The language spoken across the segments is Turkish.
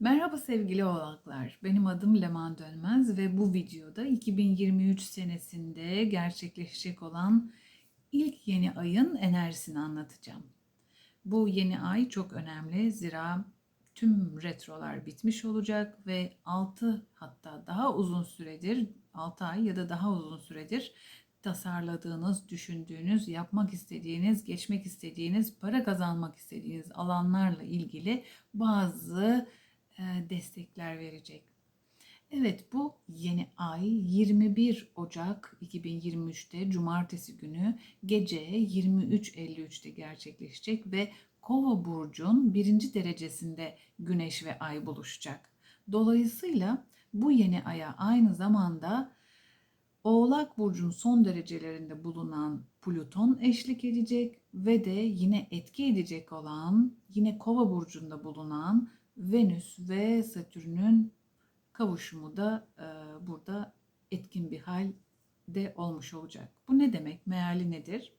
Merhaba sevgili oğlaklar. Benim adım Leman Dönmez ve bu videoda 2023 senesinde gerçekleşecek olan ilk yeni ayın enerjisini anlatacağım. Bu yeni ay çok önemli zira tüm retrolar bitmiş olacak ve 6 hatta daha uzun süredir 6 ay ya da daha uzun süredir tasarladığınız, düşündüğünüz, yapmak istediğiniz, geçmek istediğiniz, para kazanmak istediğiniz alanlarla ilgili bazı destekler verecek. Evet bu yeni ay 21 Ocak 2023'te cumartesi günü gece 23.53'te gerçekleşecek ve Kova burcun birinci derecesinde Güneş ve Ay buluşacak. Dolayısıyla bu yeni aya aynı zamanda Oğlak burcun son derecelerinde bulunan Plüton eşlik edecek ve de yine etki edecek olan yine Kova burcunda bulunan Venüs ve Satürn'ün kavuşumu da e, burada etkin bir halde olmuş olacak. Bu ne demek? Meali nedir?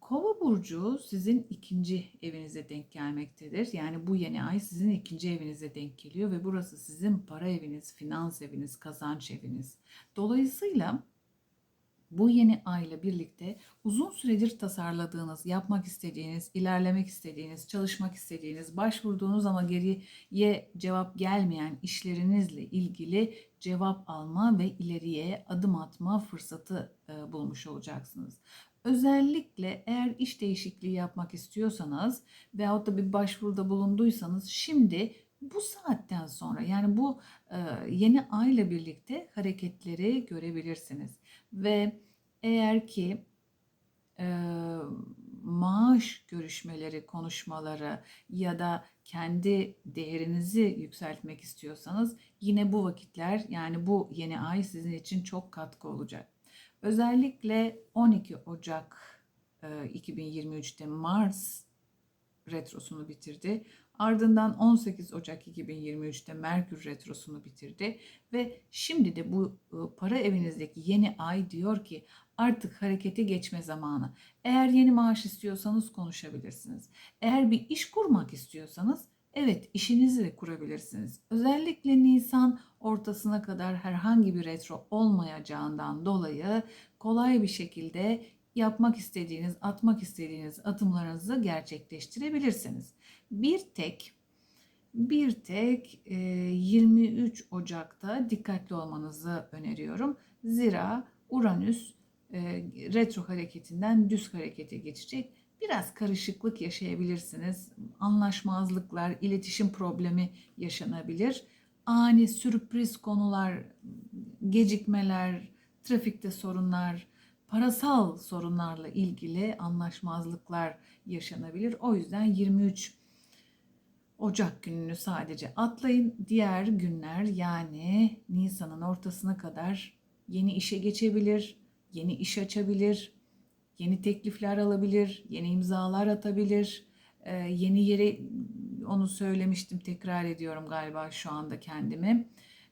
Kova burcu sizin ikinci evinize denk gelmektedir. Yani bu yeni ay sizin ikinci evinize denk geliyor ve burası sizin para eviniz, finans eviniz, kazanç eviniz. Dolayısıyla bu yeni ayla birlikte uzun süredir tasarladığınız, yapmak istediğiniz, ilerlemek istediğiniz, çalışmak istediğiniz, başvurduğunuz ama geriye cevap gelmeyen işlerinizle ilgili cevap alma ve ileriye adım atma fırsatı e, bulmuş olacaksınız. Özellikle eğer iş değişikliği yapmak istiyorsanız veyahut da bir başvuruda bulunduysanız şimdi bu saatten sonra yani bu e, yeni ayla birlikte hareketleri görebilirsiniz. Ve eğer ki maaş görüşmeleri, konuşmaları ya da kendi değerinizi yükseltmek istiyorsanız yine bu vakitler yani bu yeni ay sizin için çok katkı olacak. Özellikle 12 Ocak 2023'te Mars retrosunu bitirdi. Ardından 18 Ocak 2023'te Merkür retrosunu bitirdi ve şimdi de bu para evinizdeki yeni ay diyor ki artık harekete geçme zamanı. Eğer yeni maaş istiyorsanız konuşabilirsiniz. Eğer bir iş kurmak istiyorsanız Evet, işinizi de kurabilirsiniz. Özellikle Nisan ortasına kadar herhangi bir retro olmayacağından dolayı kolay bir şekilde yapmak istediğiniz, atmak istediğiniz adımlarınızı gerçekleştirebilirsiniz. Bir tek bir tek 23 e, Ocak'ta dikkatli olmanızı öneriyorum. Zira Uranüs e, retro hareketinden düz harekete geçecek biraz karışıklık yaşayabilirsiniz. Anlaşmazlıklar, iletişim problemi yaşanabilir. Ani sürpriz konular, gecikmeler, trafikte sorunlar, parasal sorunlarla ilgili anlaşmazlıklar yaşanabilir. O yüzden 23 Ocak gününü sadece atlayın. Diğer günler yani Nisan'ın ortasına kadar yeni işe geçebilir, yeni iş açabilir, yeni teklifler alabilir, yeni imzalar atabilir, e, yeni yere onu söylemiştim tekrar ediyorum galiba şu anda kendimi.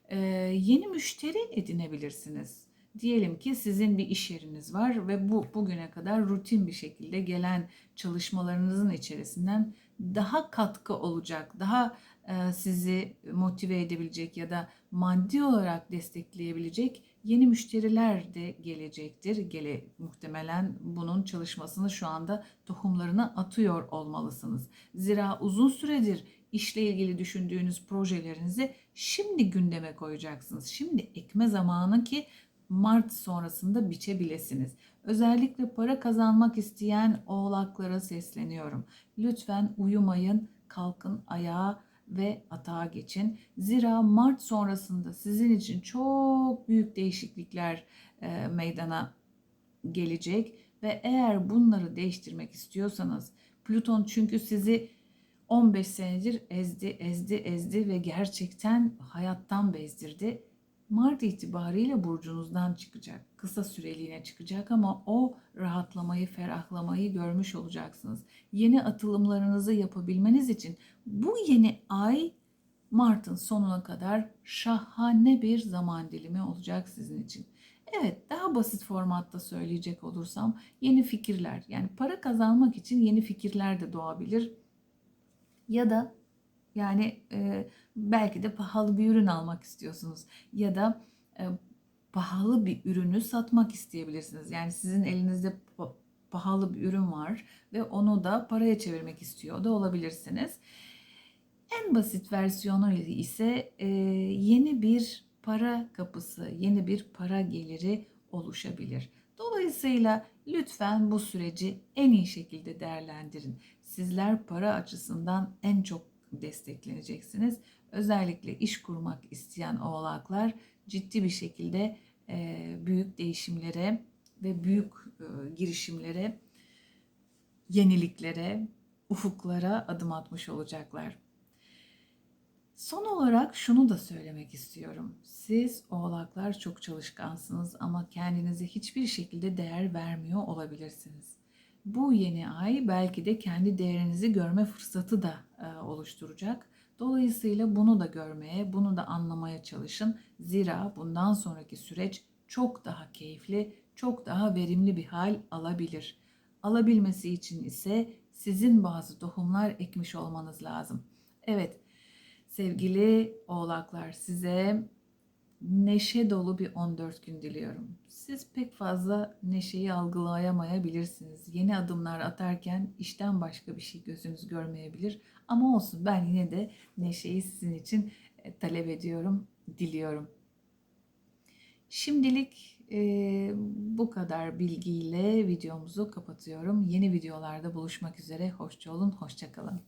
E, yeni müşteri edinebilirsiniz. Diyelim ki sizin bir iş yeriniz var ve bu bugüne kadar rutin bir şekilde gelen çalışmalarınızın içerisinden daha katkı olacak, daha e, sizi motive edebilecek ya da maddi olarak destekleyebilecek yeni müşteriler de gelecektir. Gele muhtemelen bunun çalışmasını şu anda tohumlarını atıyor olmalısınız. Zira uzun süredir işle ilgili düşündüğünüz projelerinizi şimdi gündeme koyacaksınız. Şimdi ekme zamanı ki Mart sonrasında biçebilesiniz. Özellikle para kazanmak isteyen oğlaklara sesleniyorum. Lütfen uyumayın, kalkın ayağa ve atağa geçin. Zira Mart sonrasında sizin için çok büyük değişiklikler e, meydana gelecek ve eğer bunları değiştirmek istiyorsanız Plüton çünkü sizi 15 senedir ezdi, ezdi, ezdi ve gerçekten hayattan bezdirdi Mart itibariyle burcunuzdan çıkacak. Kısa süreliğine çıkacak ama o rahatlamayı, ferahlamayı görmüş olacaksınız. Yeni atılımlarınızı yapabilmeniz için bu yeni ay Mart'ın sonuna kadar şahane bir zaman dilimi olacak sizin için. Evet, daha basit formatta söyleyecek olursam yeni fikirler, yani para kazanmak için yeni fikirler de doğabilir. Ya da Yani e, belki de pahalı bir ürün almak istiyorsunuz ya da e, pahalı bir ürünü satmak isteyebilirsiniz. Yani sizin elinizde pa- pahalı bir ürün var ve onu da paraya çevirmek istiyor da olabilirsiniz. En basit versiyonu ise e, yeni bir para kapısı, yeni bir para geliri oluşabilir. Dolayısıyla lütfen bu süreci en iyi şekilde değerlendirin. Sizler para açısından en çok destekleneceksiniz. Özellikle iş kurmak isteyen oğlaklar ciddi bir şekilde e, büyük değişimlere ve büyük e, girişimlere, yeniliklere, ufuklara adım atmış olacaklar. Son olarak şunu da söylemek istiyorum. Siz oğlaklar çok çalışkansınız ama kendinize hiçbir şekilde değer vermiyor olabilirsiniz. Bu yeni ay belki de kendi değerinizi görme fırsatı da e, oluşturacak. Dolayısıyla bunu da görmeye, bunu da anlamaya çalışın. Zira bundan sonraki süreç çok daha keyifli, çok daha verimli bir hal alabilir. Alabilmesi için ise sizin bazı tohumlar ekmiş olmanız lazım. Evet, Sevgili oğlaklar size neşe dolu bir 14 gün diliyorum. Siz pek fazla neşeyi algılayamayabilirsiniz. Yeni adımlar atarken işten başka bir şey gözünüz görmeyebilir. Ama olsun ben yine de neşeyi sizin için e, talep ediyorum, diliyorum. Şimdilik e, bu kadar bilgiyle videomuzu kapatıyorum. Yeni videolarda buluşmak üzere. Hoşça olun, hoşça kalın.